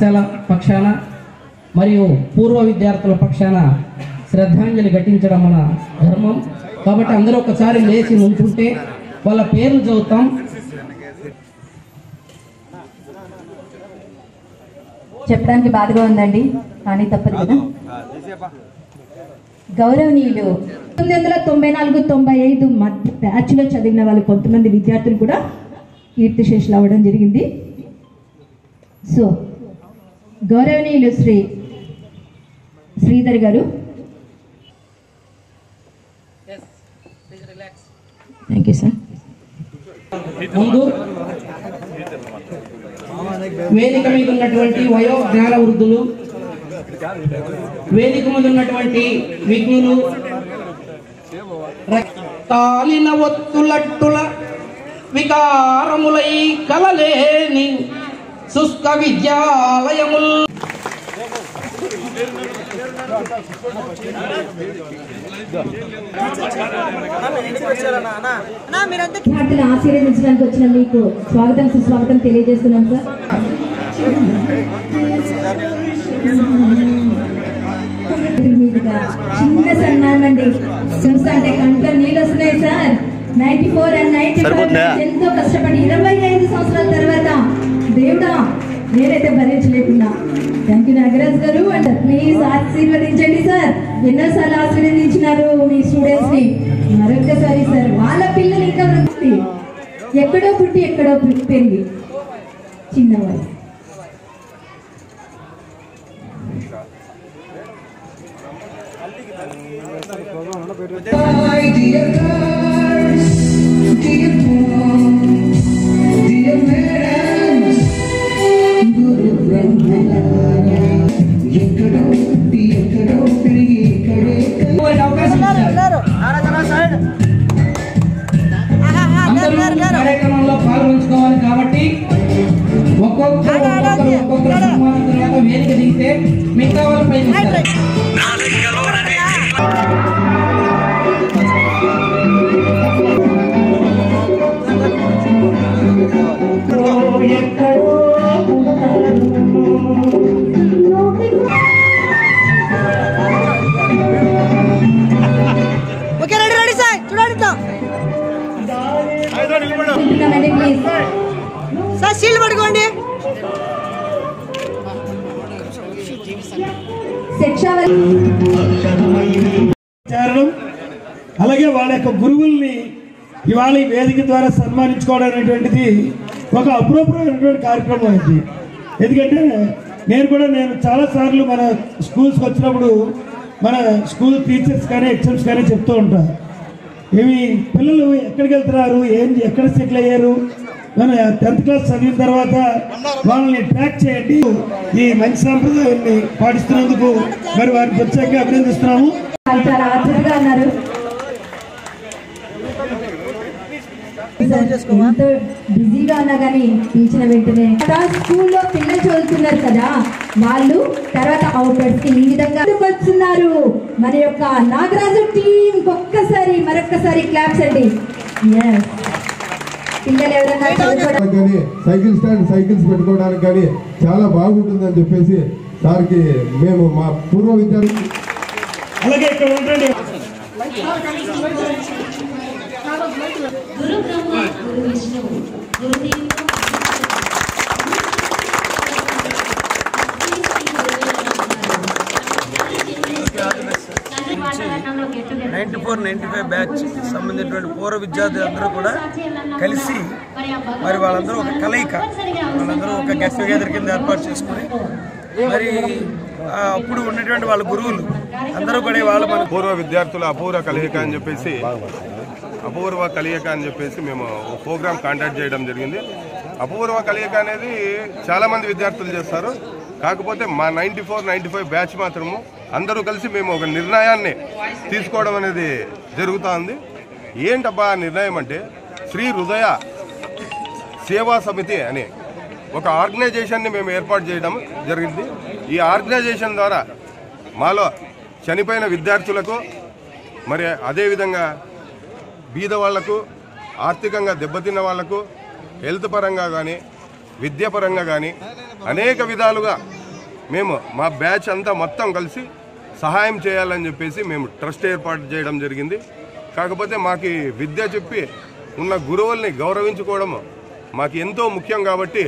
పాఠశాల పక్షాన మరియు పూర్వ విద్యార్థుల పక్షాన శ్రద్ధాంజలి ఘటించడం మన ధర్మం. కాబట్టి అందరూ ఒకసారి లేచి నుంచుంటే వాళ్ళ పేర్లు చదువుతాం. చెప్పడానికి బాధగా ఉందండి కానీ తప్పదు కదా. గౌరవనీయులు తొమ్మిది వందల తొంభై నాలుగు తొంభై ఐదు మధ్య బ్యాచ్లో చదివిన వాళ్ళు కొంతమంది విద్యార్థులు కూడా కీర్తిశేషులు అవ్వడం జరిగింది. సో గౌరవనీయులు శ్రీ శ్రీధర్ గారు. థ్యాంక్ యూ సార్ ముందు వేదిక మీద ఉన్నటువంటి వయో జ్ఞాన వృద్ధులు వేదిక మీద ఉన్నటువంటి విఘ్నులు రక్తాలిన ఒత్తులట్టుల వికారములై కలలేని శుష్క విద్యాలయముల్ విద్యార్థులు ఆశీర్వదించడానికి వచ్చిన మీకు స్వాగతం సుస్వాగతం తెలియజేస్తున్నాం సార్. చిన్న చూస్తుంటే కంట్లో నీళ్ళు వస్తున్నాయి sir. Ninety four and ninety ఎంతో కష్టపడి ఇరవై ఐదు సంవత్సరాల తర్వాత దేవుడా నేనైతే భరించలేకున్నా. థ్యాంక్ యూ నాగరాజ్ గారు అండ్ ప్లీజ్ ఆశీర్వదించండి సార్. ఎన్నోసార్లు ఆశీర్వదించినారు మీ స్టూడెంట్స్ని. మరొకసారి సార్ వాళ్ళ పిల్లలు ఇంకా వృత్తి. ఎక్కడో పుట్టి ఎక్కడో పెరిగి. చిన్నవాళ్ళు Dear కార్యక్రమంలో dear కాబట్టి dear ఒక్కొక్కరు ఒక్కొక్కరు సన్మానం తర్వాత వేదిక దిగితే మిగతా చేరడం అలాగే వాళ్ళ యొక్క గురువుల్ని ఇవాళ వేదిక ద్వారా సన్మానించుకోవడం అనేటువంటిది ఒక అపురూపమైనటువంటి కార్యక్రమం అయింది ఎందుకంటే నేను కూడా నేను చాలాసార్లు మన స్కూల్స్కి వచ్చినప్పుడు మన స్కూల్ టీచర్స్ కానీ ఎగ్జామ్స్ కానీ చెప్తూ ఉంటాను ఇవి పిల్లలు ఎక్కడికి వెళ్తున్నారు? ఏం ఎక్కడ సెటిల్ అయ్యారు? టెన్త్ క్లాస్ చదివిన తర్వాత వాళ్ళని ట్రాక్ చేయండి. ఈ మంచి సాంప్రదాయాన్ని పాటిస్తున్నందుకు మరి వారిని ప్రత్యేకంగా అభినందిస్తున్నాము. వాళ్ళు చాలా ఎంతో బిజీగా ఉన్నా కానీ పిలిచిన వెంటనే. స్కూల్లో పిల్లలు చదువుతున్నారు కదా వాళ్ళు తర్వాత అవుట్వర్డ్స్కి ఈ విధంగా వస్తున్నారు. మన యొక్క నాగరాజు టీం ఒక్కసారి మరొక్కసారి క్లాప్స్ అండి. Yes. కానీ సైకిల్ స్టాండ్ సైకిల్స్ పెట్టుకోవడానికి కానీ చాలా బాగుంటుందని చెప్పేసి సార్కి మేము మా పూర్వ విద్యార్థి అలాగే ఇక్కడ ఉండండి. Ninety four ninety five batch సంబంధించినటువంటి పూర్వ విద్యార్థులందరూ కూడా కలిసి మరి వాళ్ళందరూ ఒక కలయిక వాళ్ళందరూ ఒక గెట్ టుగెదర్ కింద ఏర్పాటు చేసుకుని మరి అప్పుడు ఉన్నటువంటి వాళ్ళ గురువులు అందరూ కూడా వాళ్ళ మన పూర్వ విద్యార్థుల అపూర్వ కలయిక అని చెప్పేసి అపూర్వ కలయిక అని చెప్పేసి మేము ప్రోగ్రామ్ కాంటాక్ట్ చేయడం జరిగింది. అపూర్వ కలయిక అనేది చాలామంది విద్యార్థులు చేస్తారు. కాకపోతే మా ninety four ninety five batch మాత్రము అందరూ కలిసి మేము ఒక నిర్ణయాన్ని తీసుకోవడం అనేది జరుగుతూ ఉంది ఏంటబ్బా ఆ నిర్ణయం అంటే శ్రీ హృదయ సేవా సమితి అని ఒక ఆర్గనైజేషన్ని మేము ఏర్పాటు చేయడం జరిగింది. ఈ ఆర్గనైజేషన్ ద్వారా మాలో చనిపోయిన విద్యార్థులకు మరి అదేవిధంగా బీద వాళ్ళకు ఆర్థికంగా దెబ్బతిన్న వాళ్ళకు హెల్త్ పరంగా కానీ విద్యాపరంగా కానీ అనేక విధాలుగా మేము మా బ్యాచ్ అంతా మొత్తం కలిసి సహాయం చేయాలని చెప్పేసి మేము ట్రస్ట్ ఏర్పాటు చేయడం జరిగింది. కాకపోతే మాకు విద్య చెప్పి ఉన్న గురువుల్ని గౌరవించుకోవడం మాకు ఎంతో ముఖ్యం కాబట్టి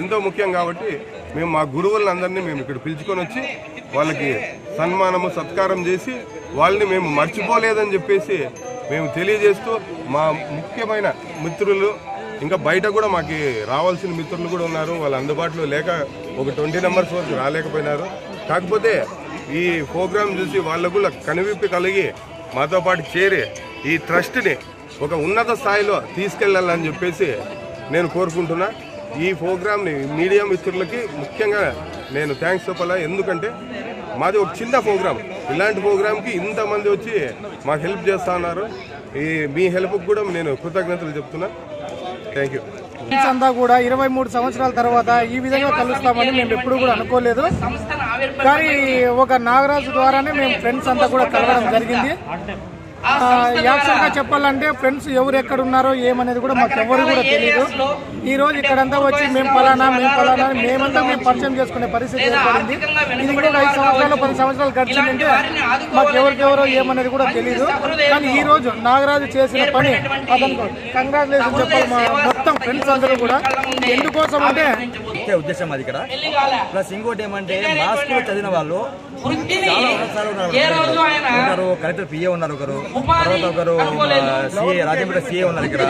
ఎంతో ముఖ్యం కాబట్టి మేము మా గురువులను అందరినీ మేము ఇక్కడ పిలుచుకొని వచ్చి వాళ్ళకి సన్మానము సత్కారం చేసి వాళ్ళని మేము మర్చిపోలేదని చెప్పేసి మేము తెలియజేస్తూ మా ముఖ్యమైన మిత్రులు ఇంకా బయట కూడా మాకు రావాల్సిన మిత్రులు కూడా ఉన్నారు. వాళ్ళు అందుబాటులో లేక ఒక ట్వంటీ నెంబర్స్ వరకు రాలేకపోయినారు. కాకపోతే ఈ ప్రోగ్రామ్ చూసి వాళ్ళకు కూడా కనువిప్పి కలిగి మాతో పాటు చేరి ఈ ట్రస్ట్ని ఒక ఉన్నత స్థాయిలో తీసుకెళ్ళాలని చెప్పేసి నేను కోరుకుంటున్నా. ఈ ప్రోగ్రామ్ని మీడియా మిత్రులకి ముఖ్యంగా నేను థ్యాంక్స్ చెప్పాలా? ఎందుకంటే మాది ఒక చిన్న ప్రోగ్రామ్ ఇలాంటి ప్రోగ్రామ్కి ఇంతమంది వచ్చి మాకు హెల్ప్ చేస్తా ఉన్నారు. ఈ మీ హెల్ప్కి కూడా నేను కృతజ్ఞతలు చెప్తున్నా. అంతా కూడా ఇరవై మూడు సంవత్సరాల తర్వాత ఈ విధంగా కలుస్తామని మేము ఎప్పుడు కూడా అనుకోలేదు. కానీ ఒక నాగరాజు ద్వారానే మేము ఫ్రెండ్స్ అంతా కూడా కలవడం జరిగింది. యాక్చువల్గా చెప్పాలంటే ఫ్రెండ్స్ ఎవరు ఎక్కడ ఉన్నారో ఏమనేది కూడా మాకు ఎవరు కూడా తెలియదు ఈ రోజు ఇక్కడంతా వచ్చి మేము పలానా మేము పలానా మేమంతా మేము పరిచయం చేసుకునే పరిస్థితి ఏర్పడింది. ఇది కూడా ఐదు సంవత్సరాలు పది సంవత్సరాలు గడిచిందంటే మాకు ఎవరికెవరో ఏమనేది కూడా తెలియదు కానీ ఈ రోజు నాగరాజు చేసిన పని అతనికి కంగ్రాచులేషన్ చెప్పాలి మా మొత్తం ఫ్రెండ్స్ అందరూ కూడా ఎందుకోసం అంటే ముఖ్య ఉద్దేశం అది ఇక్కడ. ప్లస్ ఇంకోటి ఏమంటే మా స్కూల్ చదివిన వాళ్ళు చాలా ఉన్నతాలు ఉన్నారు కలెక్టర్ పిఏ ఉన్నారు ఒకరు తర్వాత ఒకరు సిఏ రాజంపేట సిఏ ఉన్నారు ఇక్కడ.